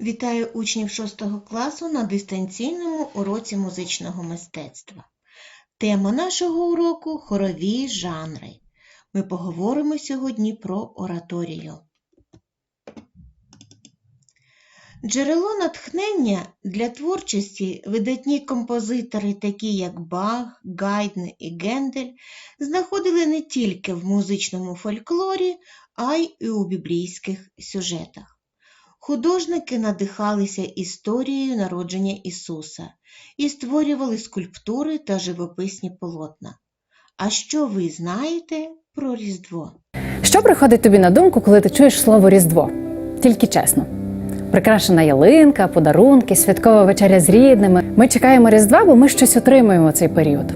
Вітаю учнів 6 класу на дистанційному уроці музичного мистецтва. Тема нашого уроку хорові жанри. Ми поговоримо сьогодні про ораторію. Джерело натхнення для творчості видатні композитори, такі як Бах, Гайдн і Гендель, знаходили не тільки в музичному фольклорі, а й у біблійських сюжетах. Художники надихалися історією народження Ісуса і створювали скульптури та живописні полотна. А що ви знаєте про Різдво? Що приходить тобі на думку, коли ти чуєш слово Різдво? Тільки чесно. Прикрашена ялинка, подарунки, святкова вечеря з рідними. Ми чекаємо Різдва, бо ми щось отримуємо в цей період.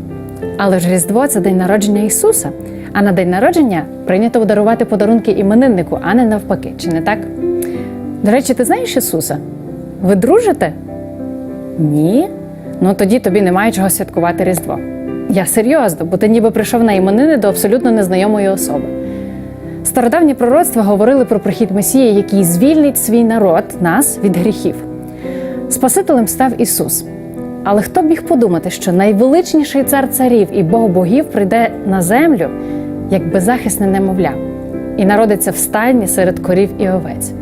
Але ж Різдво це день народження Ісуса. А на день народження прийнято дарувати подарунки імениннику, а не навпаки, чи не так? До речі, ти знаєш Ісуса? Ви дружите? Ні. Ну тоді тобі немає чого святкувати Різдво. Я серйозно, бо ти ніби прийшов на іменини до абсолютно незнайомої особи. Стародавні пророцтва говорили про прихід Месії, який звільнить свій народ, нас від гріхів. Спасителем став Ісус. Але хто б міг подумати, що найвеличніший цар царів і Бог богів прийде на землю як беззахисне немовля і народиться в стайні серед корів і овець.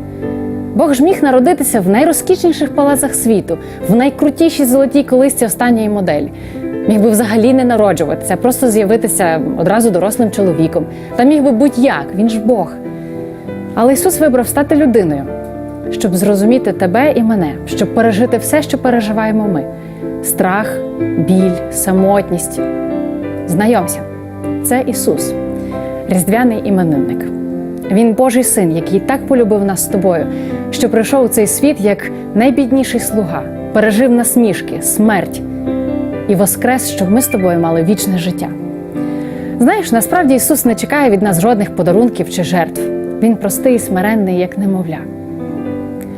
Бог ж міг народитися в найрозкішніших палацах світу, в найкрутішій золотій колисці останньої моделі. Міг би взагалі не народжуватися, просто з'явитися одразу дорослим чоловіком. Та міг би будь-як, він ж Бог. Але Ісус вибрав стати людиною, щоб зрозуміти тебе і мене, щоб пережити все, що переживаємо ми: страх, біль, самотність. Знайомся, це Ісус, різдвяний іменинник. Він Божий син, який так полюбив нас з тобою, що прийшов у цей світ як найбідніший слуга, пережив насмішки, смерть і воскрес, щоб ми з тобою мали вічне життя. Знаєш, насправді Ісус не чекає від нас жодних подарунків чи жертв. Він простий і смиренний, як немовля.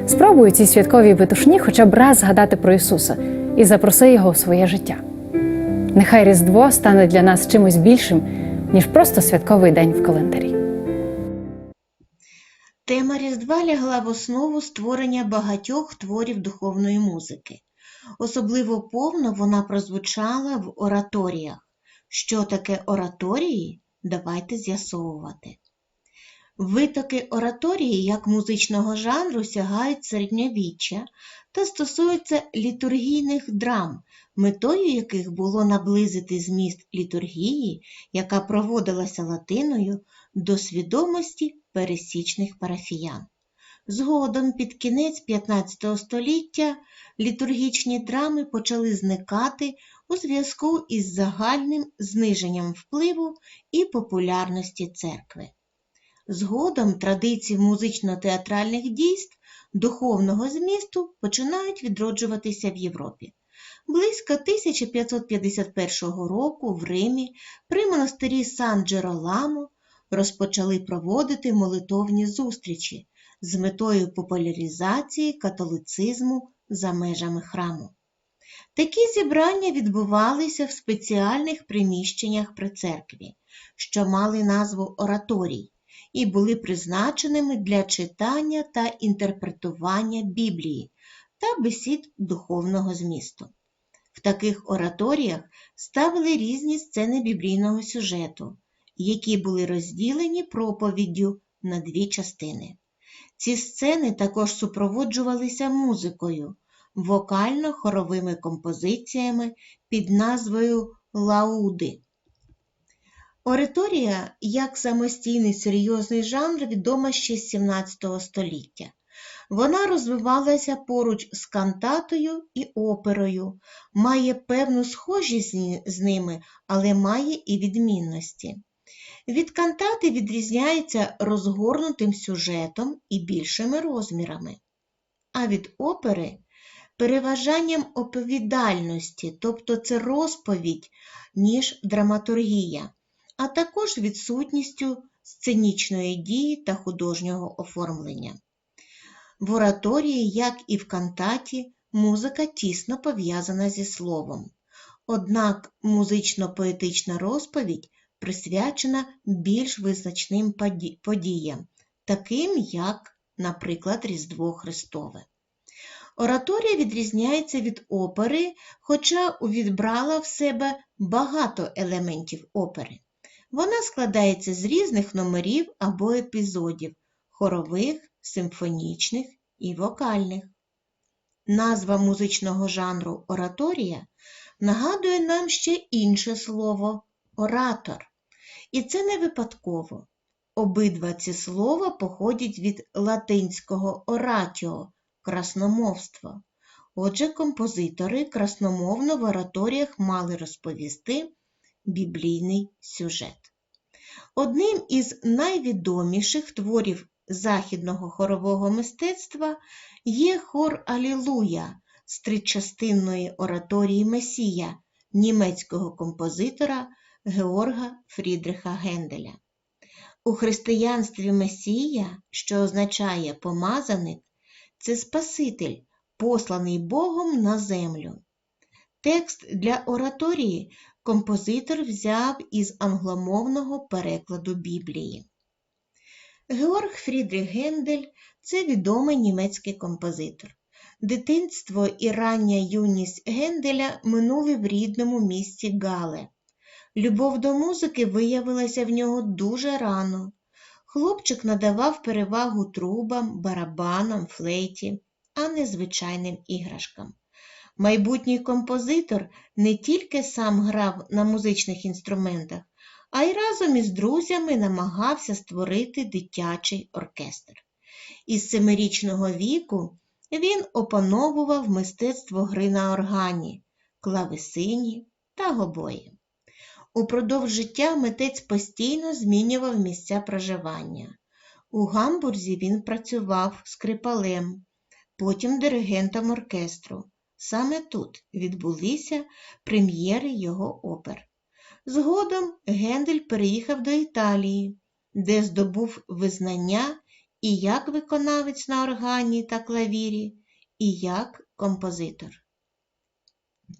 Спробуй цій святковій витушні хоча б раз згадати про Ісуса і запроси Його в своє життя. Нехай Різдво стане для нас чимось більшим, ніж просто святковий день в календарі. Тема Різдва лягла в основу створення багатьох творів духовної музики. Особливо повно вона прозвучала в ораторіях. Що таке ораторії? Давайте з'ясовувати. Витоки ораторії як музичного жанру сягають середньовіччя та стосуються літургійних драм, метою яких було наблизити зміст літургії, яка проводилася латиною, до свідомості пересічних парафіян. Згодом під кінець 15 століття літургічні драми почали зникати у зв'язку із загальним зниженням впливу і популярності церкви. Згодом традиції музично-театральних дійств духовного змісту починають відроджуватися в Європі. Близько 1551 року в Римі при монастирі Сан Джероламо розпочали проводити молитовні зустрічі з метою популяризації католицизму за межами храму. Такі зібрання відбувалися в спеціальних приміщеннях при церкві, що мали назву ораторій, і були призначеними для читання та інтерпретування Біблії та бесід духовного змісту. В таких ораторіях ставили різні сцени біблійного сюжету, які були розділені проповіддю на дві частини. Ці сцени також супроводжувалися музикою, вокально-хоровими композиціями під назвою Лауди. Ораторія як самостійний серйозний жанр відома ще з 17 століття. Вона розвивалася поруч з кантатою і оперою, має певну схожість з ними, але має і відмінності. Від кантати відрізняється розгорнутим сюжетом і більшими розмірами, а від опери переважанням оповідальності, тобто це розповідь, ніж драматургія, а також відсутністю сценічної дії та художнього оформлення. В ораторії, як і в кантаті, музика тісно пов'язана зі словом. Однак музично-поетична розповідь присвячена більш визначним подіям, таким як, наприклад, Різдво Христове. Ораторія відрізняється від опери, хоча увібрала в себе багато елементів опери. Вона складається з різних номерів або епізодів хорових, симфонічних і вокальних. Назва музичного жанру ораторія нагадує нам ще інше слово оратор. І це не випадково. Обидва ці слова походять від латинського оратіо красномовство. Отже, композитори красномовно в ораторіях мали розповісти біблійний сюжет. Одним із найвідоміших творів західного хорового мистецтва є хор Алілуя з тричастинної ораторії Месія німецького композитора Георга Фрідриха Генделя. У християнстві Месія, що означає помазаник, це Спаситель, посланий Богом на землю. Текст для ораторії композитор взяв із англомовного перекладу Біблії. Георг Фрідріх Гендель це відомий німецький композитор. Дитинство і рання юність Генделя минули в рідному місті Гале. Любов до музики виявилася в нього дуже рано. Хлопчик надавав перевагу трубам, барабанам, флейті, а не звичайним іграшкам. Майбутній композитор не тільки сам грав на музичних інструментах, а й разом із друзями намагався створити дитячий оркестр. Із семирічного віку він опановував мистецтво гри на органі, клавесині та гобої. Упродовж життя митець постійно змінював місця проживання. У Гамбурзі він працював скрипалем, потім диригентом оркестру. Саме тут відбулися прем'єри його опер. Згодом Гендель переїхав до Італії, де здобув визнання і як виконавець на органі та клавірі, і як композитор.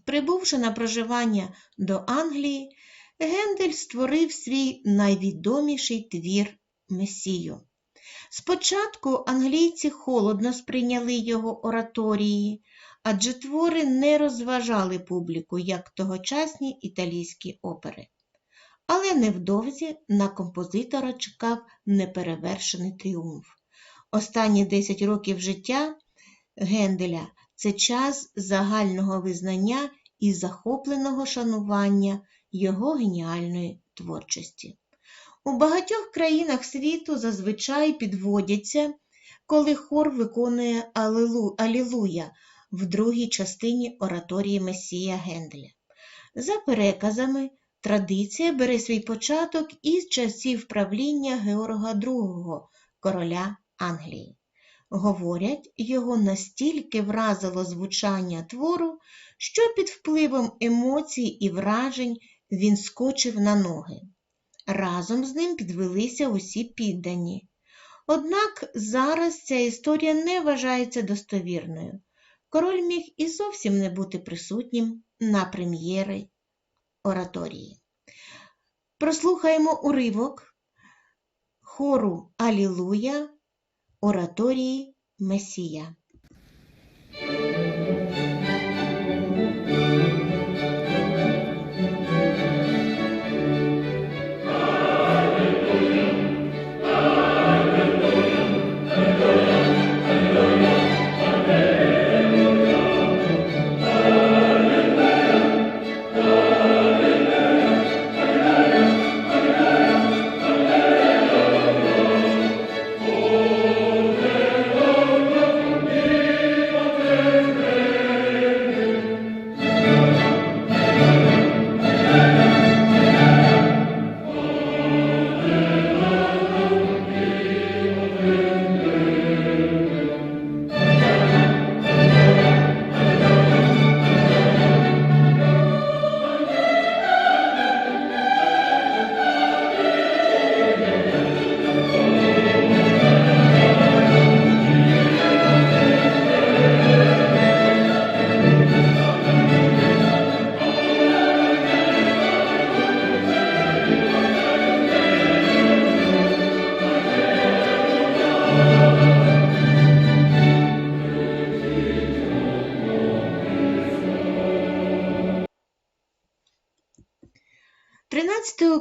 Прибувши на проживання до Англії, Гендель створив свій найвідоміший твір Месію. Спочатку англійці холодно сприйняли його ораторії, адже твори не розважали публіку, як тогочасні італійські опери. Але невдовзі на композитора чекав неперевершений тріумф. Останні 10 років життя Генделя це час загального визнання і захопленого шанування його геніальної творчості. У багатьох країнах світу зазвичай підводяться, коли хор виконує Алілу- Алілуя в другій частині ораторії Месія Генделя. За переказами, традиція бере свій початок із часів правління Георга II, короля Англії. Говорять, його настільки вразило звучання твору, що під впливом емоцій і вражень він скочив на ноги. Разом з ним підвелися усі піддані. Однак зараз ця історія не вважається достовірною. Король міг і зовсім не бути присутнім на прем'єри ораторії. Прослухаємо уривок хору Алілуя ораторії Месія.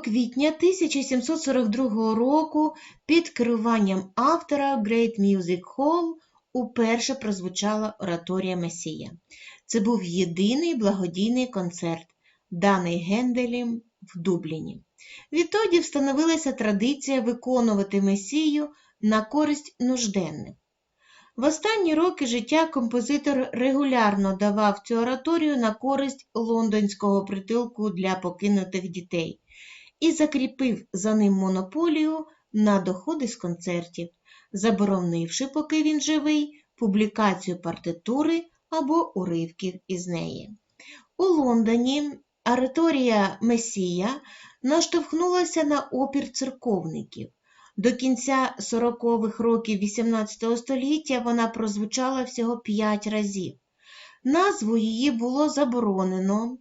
Квітня 1742 року під керуванням автора Great Music Hall уперше прозвучала ораторія Месія. Це був єдиний благодійний концерт, даний Генделем в Дубліні. Відтоді встановилася традиція виконувати Месію на користь нужденних. В останні роки життя композитор регулярно давав цю ораторію на користь лондонського притулку для покинутих дітей і закріпив за ним монополію на доходи з концертів, заборонивши, поки він живий, публікацію партитури або уривків із неї. У Лондоні ораторія Месія наштовхнулася на опір церковників. До кінця 40-х років XVIII століття вона прозвучала всього 5 разів. Назву її було заборонено.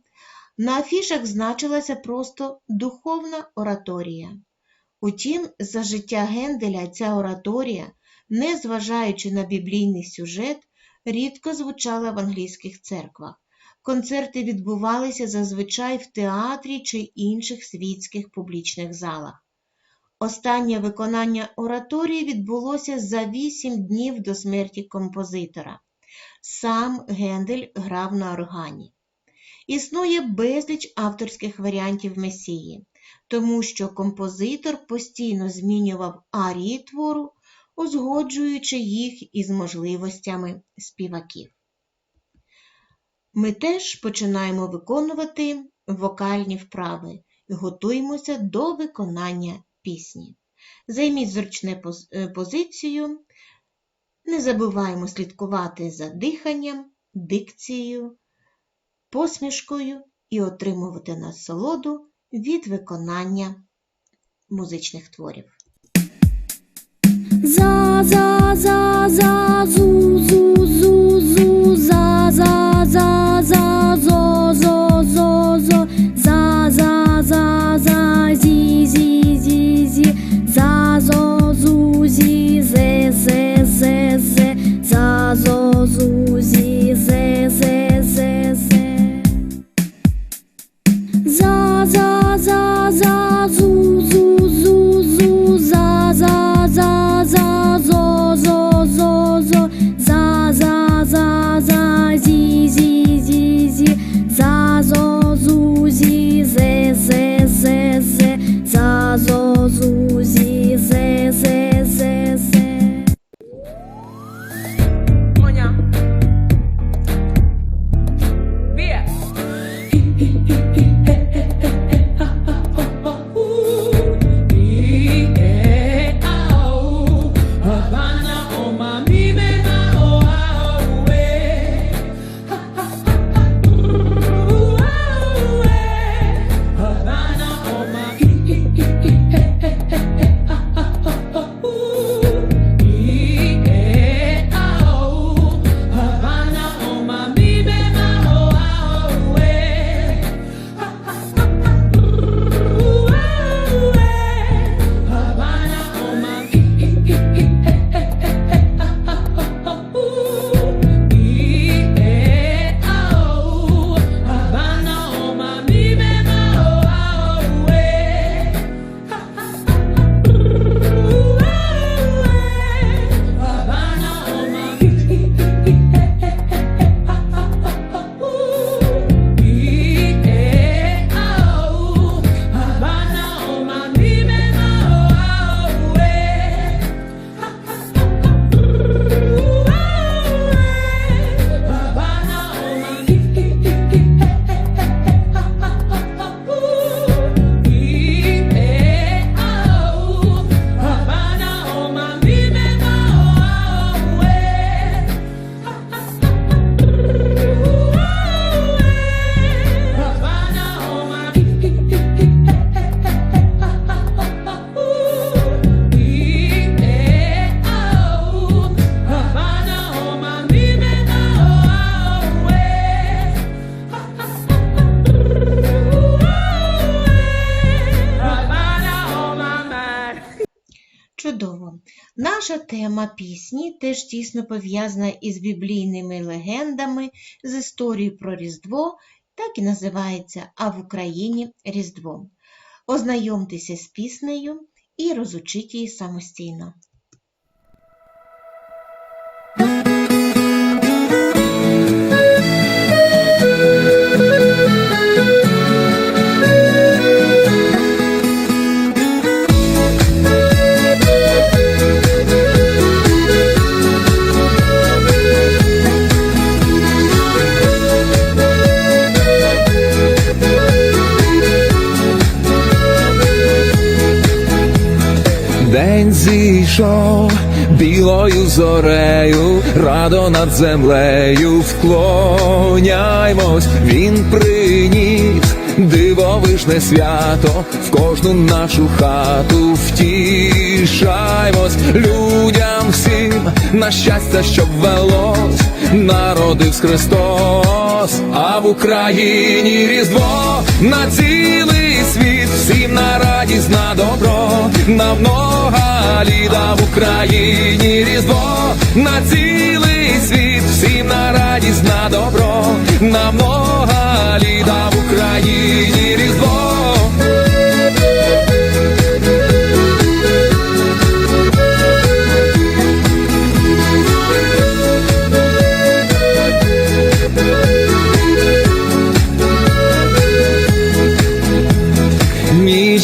На афішах значилася просто духовна ораторія. Утім, за життя Генделя ця ораторія, незважаючи на біблійний сюжет, рідко звучала в англійських церквах. Концерти відбувалися зазвичай в театрі чи інших світських публічних залах. Останнє виконання ораторії відбулося за вісім днів до смерті композитора. Сам Гендель грав на органі. Існує безліч авторських варіантів Месії, тому що композитор постійно змінював арії твору, узгоджуючи їх із можливостями співаків. Ми теж починаємо виконувати вокальні вправи і готуємося до виконання пісні. Займіть зручне е, позицію. Не забуваємо слідкувати за диханням, дикцією, посмішкою і отримувати насолоду від виконання музичних творів. За за за за зу зу зу зу за за за Наша тема пісні теж тісно пов'язана із біблійними легендами, з історією про Різдво, так і називається А в Україні Різдво. Ознайомтеся з піснею і розучіть її самостійно. Зійшов білою зорею, радо над землею вклоняймось, він приніс дивовижне свято в кожну нашу хату втішаймось. Людям всім на щастя, щоб велось, народився Христос, а в Україні Різдво. На цілий світ, всім на радість, на добро, на много літа в Україні Різдво, на цілий світ, всім на радість, на добро, на много літа в Україні Різдво.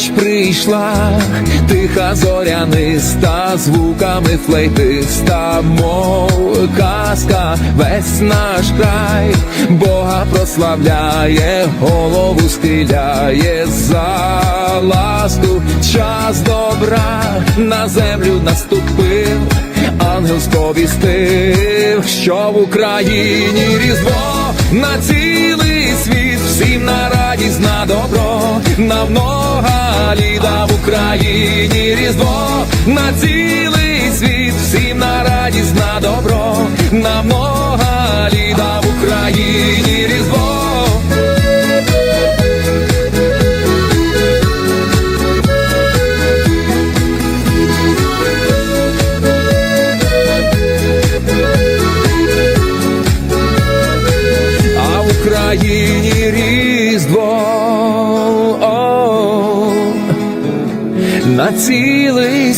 Ніч прийшла, тиха зоряниста, звуками флейтиста, мов казка, весь наш край, Бога прославляє, голову схиляє за ласку, час добра на землю наступив, ангел сповістив, що в Україні різдво на цілий світ, всім на радість, добро, на много літа в Україні різдво, на цілий світ, всім на радість, на добро, на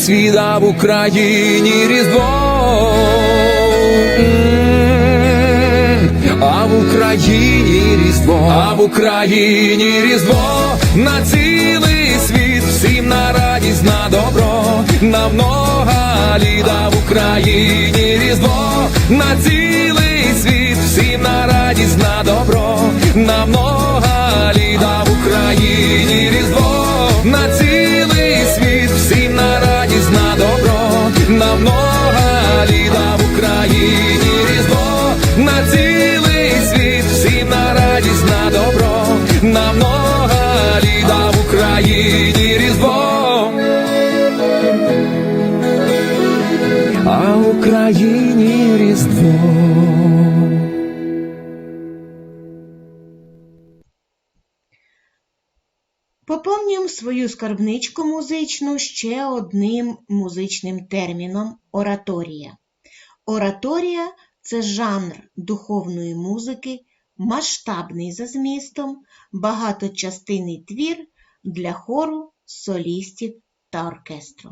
цілий світ, а в Україні Різдво. А в Україні Різдво, а в Україні Різдво, на цілий світ, всім на радість, на добро, на много літа в Україні Різдво, на цілий світ, всім на радість, на добро, на много літа в Україні Різдво, на цілий на много в Україні Різдво, на цілий світ, всім на радість, на добро, на много в Україні Різдво. А в Україні Різдво. Свою скарбничку музичну ще одним музичним терміном ораторія. Ораторія це жанр духовної музики, масштабний за змістом, багаточастинний твір для хору, солістів та оркестру.